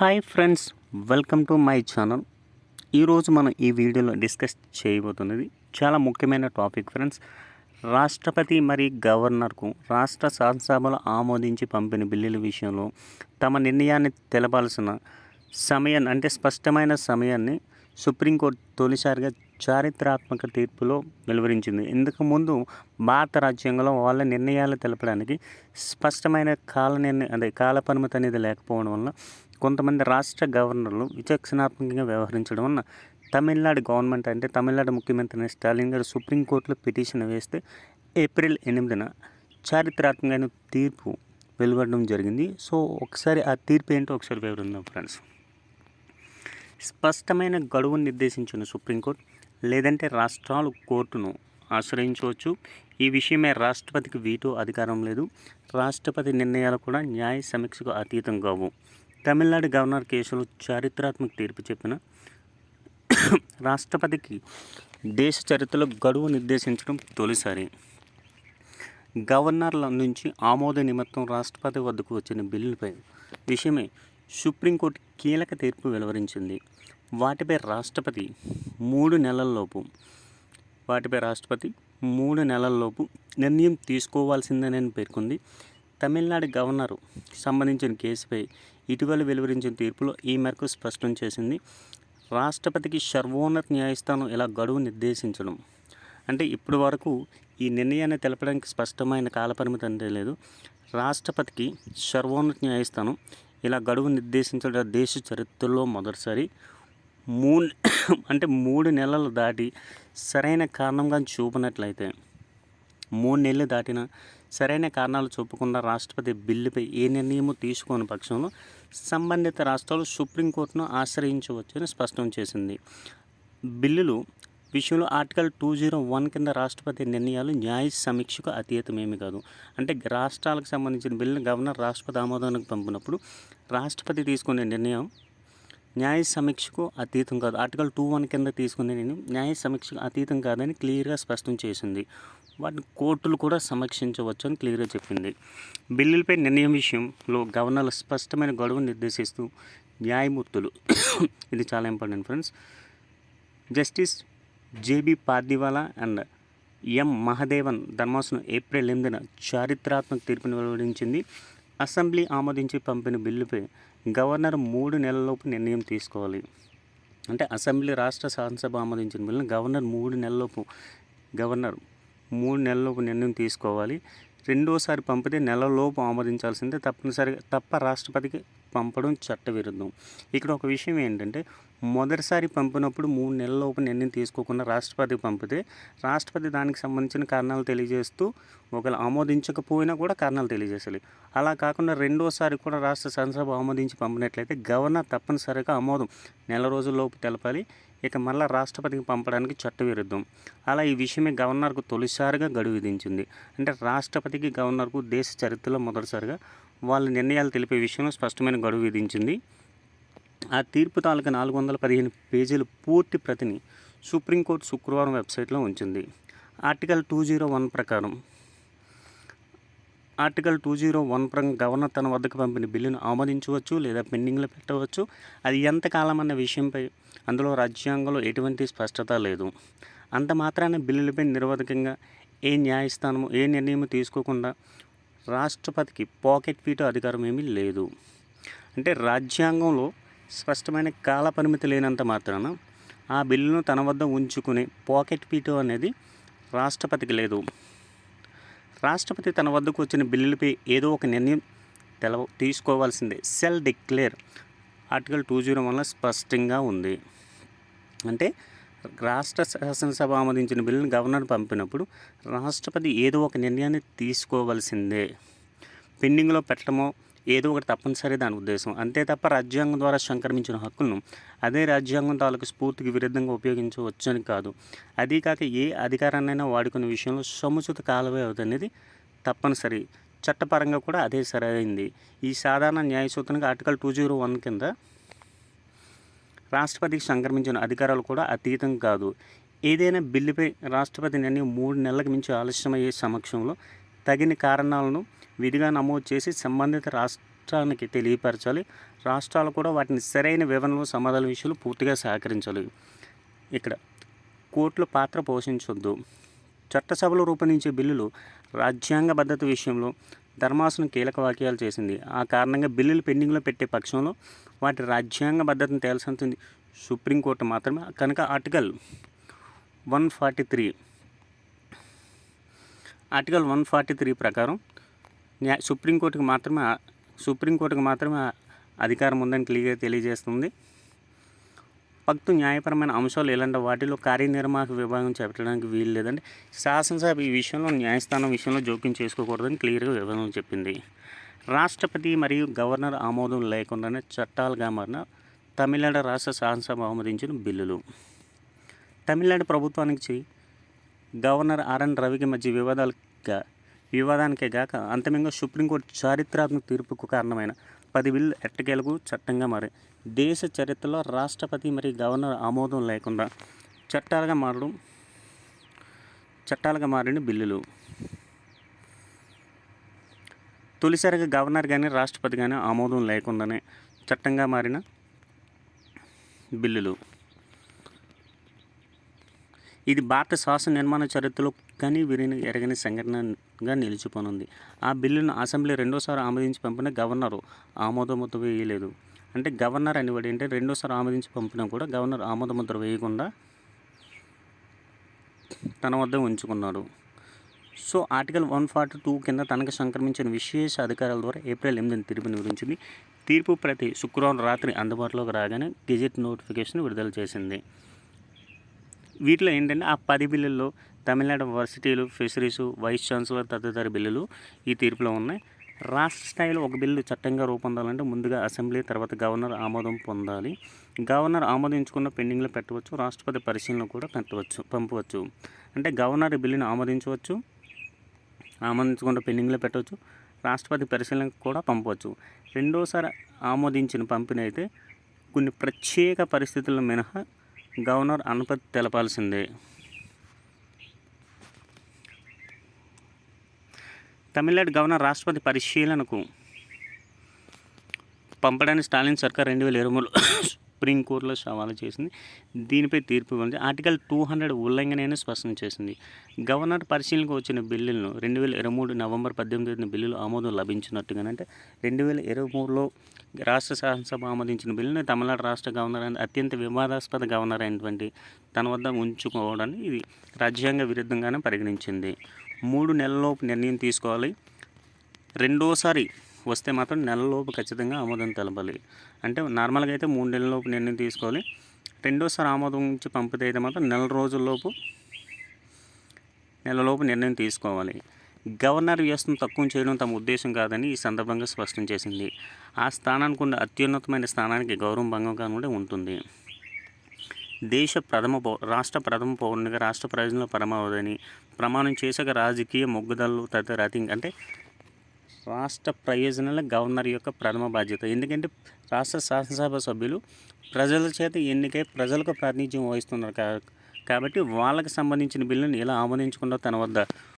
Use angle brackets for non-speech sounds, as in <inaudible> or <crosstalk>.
Hi friends welcome to my channel. ఈరోజు మనం ఈ వీడియోలో డిస్కస్ చేయబోతున్నది చాలా ముఖ్యమైన టాపిక్ ఫ్రెండ్స్. రాష్ట్రపతి మరి గవర్నర్కు రాష్ట్ర శాసనసభలో ఆమోదించి పంపిన బిల్లుల విషయంలో తమ నిర్ణయాన్ని తెలపాల్సిన సమయం అంటే స్పష్టమైన సమయాన్ని సుప్రీంకోర్టు తొలిసారిగా చారిత్రాత్మక తీర్పులో వెలువరించింది. ఇంతకు ముందు భారత రాజ్యాంగంలో వాళ్ళ నిర్ణయాలు తెలపడానికి స్పష్టమైన కాల నిర్ణయం అదే కాల పరిమితి అనేది లేకపోవడం వల్ల కొంతమంది రాష్ట్ర గవర్నర్లు విచక్షణాత్మకంగా వ్యవహరించడం వలన తమిళనాడు గవర్నమెంట్ అంటే తమిళనాడు ముఖ్యమంత్రి స్టాలిన్ గారు సుప్రీంకోర్టులో పిటిషన్ వేస్తే ఏప్రిల్ ఎనిమిదిన చారిత్రాత్మకమైన తీర్పు వెలువడడం జరిగింది. సో ఒకసారి ఆ తీర్పు ఏంటో ఒకసారి వివరిద్దాం ఫ్రెండ్స్. స్పష్టమైన గడువును నిర్దేశించిన సుప్రీంకోర్టు. లేదంటే రాష్ట్రాలు కోర్టును ఆశ్రయించవచ్చు. ఈ విషయమే రాష్ట్రపతికి వీటో అధికారం లేదు. రాష్ట్రపతి నిర్ణయాలు కూడా న్యాయ సమీక్షకు అతీతం కావు. తమిళనాడు గవర్నర్ కేసులో చారిత్రాత్మక తీర్పు చెప్పిన <coughs> రాష్ట్రపతికి దేశ చరిత్రలో గడువు నిర్దేశించడం తొలిసారి. గవర్నర్ల నుంచి ఆమోద నిమిత్తం రాష్ట్రపతి వద్దకు వచ్చిన బిల్లుపై విషయమై సుప్రీంకోర్టు కీలక తీర్పు వెలువరించింది. వాటిపై రాష్ట్రపతి మూడు నెలల్లోపు వాటిపై రాష్ట్రపతి మూడు నెలల్లోపు నిర్ణయం తీసుకోవాల్సిందేనని పేర్కొంది. తమిళనాడు గవర్నరు సంబంధించిన కేసుపై ఇటీవల వెలువరించిన తీర్పులో ఈ మేరకు స్పష్టం చేసింది. రాష్ట్రపతికి సర్వోన్నత న్యాయస్థానం ఇలా గడువు నిర్దేశించడం? అంటే ఇప్పటి వరకు ఈ నిర్ణయాన్ని తెలపడానికి స్పష్టమైన కాలపరిమితి అంటే లేదు. రాష్ట్రపతికి సర్వోన్నత న్యాయస్థానం ఇలా గడువు నిర్దేశించడం దేశ చరిత్రలో మొదటిసారి. మూడు అంటే మూడు నెలలు దాటి సరైన కారణంగా చూపినట్లయితే మూడు నెలలు దాటిన సరైన కారణాలు చూపకుండా రాష్ట్రపతి బిల్లుపై ఏ నిర్ణయము తీసుకోని పక్షంలో సంబంధిత రాష్ట్రాలు సుప్రీంకోర్టును ఆశ్రయించవచ్చని స్పష్టం చేసింది. బిల్లులు విషయంలో ఆర్టికల్ టూ జీరో వన్ కింద రాష్ట్రపతి నిర్ణయాలు న్యాయ సమీక్షకు అతీతమేమి కాదు. అంటే రాష్ట్రాలకు సంబంధించిన బిల్లును గవర్నర్ రాష్ట్రపతి ఆమోదానికి పంపినప్పుడు రాష్ట్రపతి తీసుకునే నిర్ణయం న్యాయ సమీక్షకు అతీతం కాదు. ఆర్టికల్ టూ వన్ కింద తీసుకునే నిర్ణయం న్యాయ సమీక్షకు అతీతం కాదని క్లియర్గా స్పష్టం చేసింది. వాటిని కోర్టులు కూడా సమీక్షించవచ్చు అని క్లియర్గా చెప్పింది. బిల్లులపై నిర్ణయం విషయంలో గవర్నర్లు స్పష్టమైన గొడవను నిర్దేశిస్తూ న్యాయమూర్తులు <coughs> ఇది చాలా important friends. Justice JB Pardiwala and M Mahadevan ధర్మాసనం ఏప్రిల్ ఎనిమిదిన చారిత్రాత్మక తీర్పును వెలువడించింది అసెంబ్లీ ఆమోదించి పంపిన బిల్లుపై గవర్నర్ మూడు నెలలలోపు నిర్ణయం తీసుకోవాలి. అంటే అసెంబ్లీ రాష్ట్ర శాసనసభ ఆమోదించిన బిల్లును గవర్నర్ మూడు నెలలలోపు గవర్నర్ మూడు నెలలలోపు నిర్ణయం తీసుకోవాలి. రెండోసారి పంపితే నెలలోపు ఆమోదించాల్సిందే. తప్పనిసరిగా తప్ప రాష్ట్రపతికి పంపడం చట్టవిరుద్ధం. ఇక్కడ ఒక విషయం ఏంటంటే మొదటిసారి పంపినప్పుడు మూడు నెలలలోపు నిర్ణయం తీసుకోకుండా రాష్ట్రపతికి పంపితే రాష్ట్రపతి దానికి సంబంధించిన కారణాలు తెలియజేస్తూ ఒకవేళ ఆమోదించకపోయినా కూడా కారణాలు తెలియజేయాలి. అలా కాకుండా రెండోసారి కూడా రాష్ట్ర శాసనసభ ఆమోదించి పంపినట్లయితే గవర్నర్ తప్పనిసరిగా ఆమోదం నెల రోజుల్లోపు తెలపాలి. ఇక మళ్ళీ రాష్ట్రపతికి పంపడానికి చట్టవిరుద్ధం అలా ఈ విషయమే గవర్నర్కు తొలిసారిగా గడువు విధించింది. అంటే రాష్ట్రపతికి గవర్నర్కు దేశ చరిత్రలో మొదటిసారిగా వాళ్ళ నిర్ణయాలు తెలిపే విషయంలో స్పష్టమైన గడువు విధించింది. ఆ తీర్పు తాలూకా నాలుగు వందల పదిహేను పేజీల పూర్తి ప్రతిని సుప్రీంకోర్టు శుక్రవారం వెబ్సైట్లో ఉంచింది. ఆర్టికల్ టూ జీరో వన్ ప్రకారం ఆర్టికల్ టూ జీరో వన్ ప్రకారం గవర్నర్ తన వద్దకు పంపిన బిల్లును ఆమోదించవచ్చు లేదా పెండింగ్లో పెట్టవచ్చు. అది ఎంతకాలం అన్న విషయంపై అందులో రాజ్యాంగంలో ఎటువంటి స్పష్టత లేదు. అంత మాత్రాన బిల్లులపై నిరవధికంగా ఏ న్యాయస్థానము ఏ నిర్ణయం తీసుకోకుండా రాష్ట్రపతికి పాకెట్ వీటో అధికారం ఏమీ లేదు. అంటే రాజ్యాంగంలో స్పష్టమైన కాల పరిమితి లేనంత మాత్రాన ఆ బిల్లును తన వద్ద ఉంచుకునే పాకెట్ పీటో అనేది రాష్ట్రపతికి లేదు. రాష్ట్రపతి తన వద్దకు వచ్చిన బిల్లులపై ఏదో ఒక నిర్ణయం తెలవ తీసుకోవాల్సిందే. Self declare article two zero వన్లో స్పష్టంగా ఉంది. అంటే రాష్ట్ర శాసనసభ ఆమోదించిన బిల్లును గవర్నర్ పంపినప్పుడు రాష్ట్రపతి ఏదో ఒక నిర్ణయాన్ని తీసుకోవాల్సిందే. పెండింగ్లో పెట్టడమో ఏదో ఒకటి తప్పనిసరి దాని ఉద్దేశం. అంతే తప్ప రాజ్యాంగం ద్వారా సంక్రమించిన హక్కులను అదే రాజ్యాంగం తాలూకు స్ఫూర్తికి విరుద్ధంగా ఉపయోగించవచ్చని కాదు. అదీ కాక ఏ అధికారాన్నైనా వాడుకునే విషయంలో సముచిత కాల వ్యవధి అనేది తప్పనిసరి. చట్టపరంగా కూడా అదే సరైంది. ఈ సాధారణ న్యాయ సూత్రానికి ఆర్టికల్ టూ జీరో వన్ కింద రాష్ట్రపతికి సంక్రమించిన అధికారాలు కూడా అతీతం కాదు. ఏదైనా బిల్లుపై రాష్ట్రపతి నిర్ణయం మూడు నెలలకు మించి ఆలస్యమయ్యే సమక్షంలో తగిన కారణాలను విధిగా నమోదు చేసి సంబంధిత రాష్ట్రానికి తెలియపరచాలి. రాష్ట్రాలు కూడా వాటిని సరైన వివరణలు సమాధాన విషయాలు పూర్తిగా సహకరించాలి ఇక్కడ కోర్టుల పాత్ర పోషించొద్దు. చట్టసభలో రూపొందించే బిల్లులు రాజ్యాంగ భద్రత విషయంలో ధర్మాసనం కీలక వాక్యాలు చేసింది. ఆ కారణంగా బిల్లులు పెండింగ్లో పెట్టే పక్షంలో వాటి రాజ్యాంగ భద్రతను తేల్సింది సుప్రీంకోర్టు మాత్రమే. కనుక article one forty three article one forty three ప్రకారం న్యాయ సుప్రీంకోర్టుకు మాత్రమే సుప్రీంకోర్టుకు మాత్రమే అధికారం ఉందని క్లియర్గా తెలియజేస్తుంది. పక్తు న్యాయపరమైన అంశాలు ఇలాంటి వాటిలో కార్యనిర్వాహక విభాగం చేపట్టడానికి వీలు లేదంటే శాసనసభ ఈ విషయంలో న్యాయస్థానం విషయంలో జోక్యం చేసుకోకూడదని క్లియర్గా వివరణ చెప్పింది. రాష్ట్రపతి మరియు గవర్నర్ ఆమోదం లేకుండానే చట్టాలుగా మారిన తమిళనాడు రాష్ట్ర శాసనసభ ఆమోదించిన బిల్లులు. తమిళనాడు ప్రభుత్వానికి గవర్నర్ ఆర్ఎన్ రవికి మధ్య వివాదాలుగా వివాదానికే గాక అంతిమంగా సుప్రీంకోర్టు చారిత్రాత్మక తీర్పుకు కారణమైన పది బిల్లు ఎట్టకేలకు చట్టంగా మారాయి దేశ చరిత్రలో రాష్ట్రపతి మరియు గవర్నర్ ఆమోదం లేకుండా చట్టాలుగా మారడం చట్టాలుగా మారిన బిల్లులు. తొలిసారిగా గవర్నర్ కానీ రాష్ట్రపతి కానీ ఆమోదం లేకుండానే చట్టంగా మారిన బిల్లులు. ఇది భారత శాసన నిర్మాణ చరిత్రలో కని విరిని ఎరగని సంఘటనగా నిలిచిపోనుంది. ఆ బిల్లును అసెంబ్లీ రెండోసారి ఆమోదించి పంపిన గవర్నరు ఆమోదముద్ర వేయలేదు. అంటే గవర్నర్ అనేవాడు ఏంటంటే రెండోసారి ఆమోదించి పంపినా కూడా గవర్నర్ ఆమోదముద్ర వేయకుండా తన వద్ద ఉంచుకున్నాడు so article one forty two కింద తనకు సంక్రమించిన విశేష అధికారాల ద్వారా ఏప్రిల్ ఎనిమిదిని తీర్పుని వివరించింది. తీర్పు ప్రతి శుక్రవారం రాత్రి అందుబాటులోకి రాగానే గెజెట్ నోటిఫికేషన్ విడుదల చేసింది. వీటిలో ఏంటంటే ఆ పది బిల్లుల్లో తమిళనాడు వర్సిటీలు ఫిషరీస్ వైస్ ఛాన్సలర్ తదితర బిల్లులు ఈ తీర్పులో ఉన్నాయి. రాష్ట్ర స్థాయిలో ఒక బిల్లు చట్టంగా రూపొందాలంటే ముందుగా అసెంబ్లీ తర్వాత గవర్నర్ ఆమోదం పొందాలి. గవర్నర్ ఆమోదించుకున్న పెండింగ్లో పెట్టవచ్చు రాష్ట్రపతి పరిశీలన కూడా పెట్టవచ్చు పంపవచ్చు. అంటే గవర్నర్ బిల్లును ఆమోదించవచ్చు ఆమోదించకుండా పెండింగ్లో పెట్టవచ్చు రాష్ట్రపతి పరిశీలనకు కూడా పంపవచ్చు. రెండోసారి ఆమోదించిన పంపిణీ అయితే కొన్ని ప్రత్యేక పరిస్థితుల మినహా గవర్నర్ అనుమతి తెలపాల్సిందే. తమిళనాడు గవర్నర్ రాష్ట్రపతి పరిశీలనకు పంపడానికి స్టాలిన్ సర్కార్ రెండు వేల ఇరవై మూడు సుప్రీంకోర్టులో సవాలు చేసింది. దీనిపై తీర్పు ఇవ్వండి ఆర్టికల్ టూ హండ్రెడ్ ఉల్లంఘన స్పష్టం చేసింది. గవర్నర్ పరిశీలనకు వచ్చిన బిల్లులను రెండు వేల ఇరవై మూడు నవంబర్ పద్దెనిమిది బిల్లులు ఆమోదం లభించినట్టుగానంటే రెండు వేల ఇరవై మూడులో రాష్ట్ర శాసనసభ ఆమోదించిన బిల్లును తమిళనాడు రాష్ట్ర గవర్నర్ అత్యంత వివాదాస్పద గవర్నర్ అయినటువంటి తన వద్ద ఉంచుకోవడాన్ని ఇది రాజ్యాంగ విరుద్ధంగానే పరిగణించింది. మూడు నెలలలోపు నిర్ణయం తీసుకోవాలి. రెండోసారి వస్తే మాత్రం నెలలోపు ఖచ్చితంగా ఆమోదం తెలపాలి. అంటే నార్మల్గా అయితే మూడు నెలలలోపు నిర్ణయం తీసుకోవాలి. రెండోసారి ఆమోదం నుంచి పంపితే అయితే మాత్రం నెల రోజుల్లోపు నెలలోపు నిర్ణయం తీసుకోవాలి. గవర్నర్ వ్యవస్థను తక్కువ చేయడం తమ ఉద్దేశం కాదని ఈ సందర్భంగా స్పష్టం చేసింది. ఆ స్థానానికి ఉన్న అత్యున్నతమైన స్థానానికి గౌరవం భంగంగా కూడా ఉంటుంది. దేశ ప్రథమ పౌ రాష్ట్ర ప్రథమ పౌరునిగా రాష్ట్ర ప్రయోజనాలు పరమవదని ప్రమాణం చేసాక రాజకీయ మొగ్గుదలు తదితర అతి అంటే రాష్ట్ర ప్రయోజనాల గవర్నర్ యొక్క ప్రథమ బాధ్యత. ఎందుకంటే రాష్ట్ర శాసనసభ సభ్యులు ప్రజల చేత ఎన్నికై ప్రజలకు ప్రాతినిధ్యం వహిస్తున్నారు కాబట్టి వాళ్ళకి సంబంధించిన బిల్లుని ఎలా ఆమోదించకుండా తన వద్ద